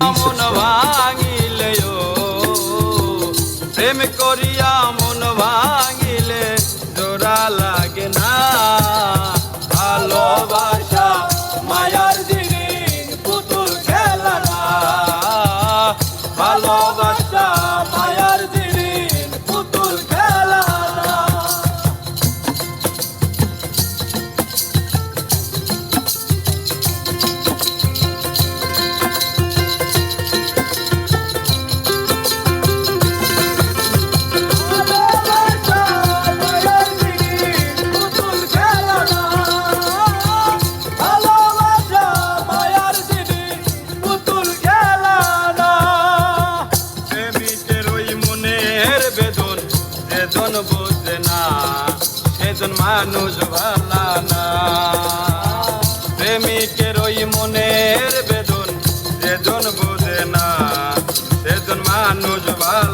মন ভাঙিলেও প্রেম করিয়া সেজন মানুষ ভালা না প্রেমিকের ওই মনের বেদন বেদন বোঝে না। সেজন মানুষ ভালা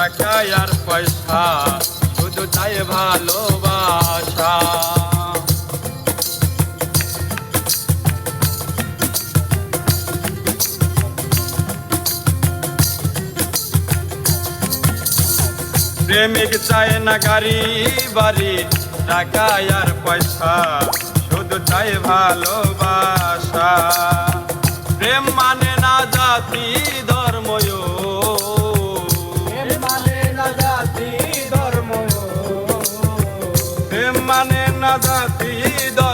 টাকা আর পয়সা, শুধু চাই ভালোবাসা। প্রেমিক চায় না গাড়ি, বাড়ি টাকা আর পয়সা, শুধু চাই ভালোবাসা। প্রেম মানে না জাতি ধর্ম মানে না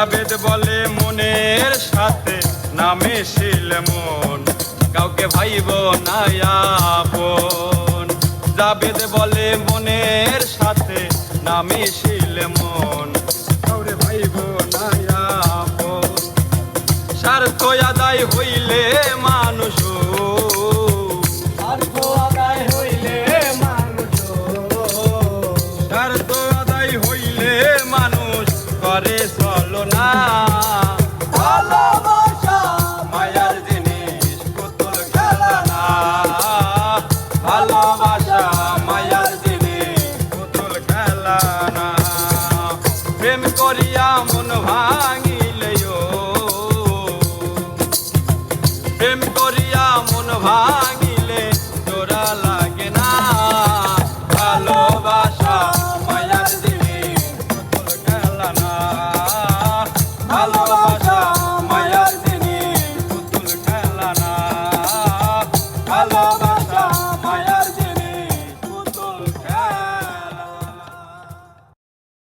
জাবেদ বলে মনের সাথে নামে শিল মন। কাউকে ভাইব না আপন। জাবেদ বলে মনের সাথে নামে শিল মন। কাউরে ভাইব না আপন। স্বার্থ আদায় হইলে মানুষ ভালোবাসা মায়ার জিনিস পুতুল খেলা না। প্রেম করিয়া মন ভাঙিলেও প্রেম করিয়া মন ভাঙ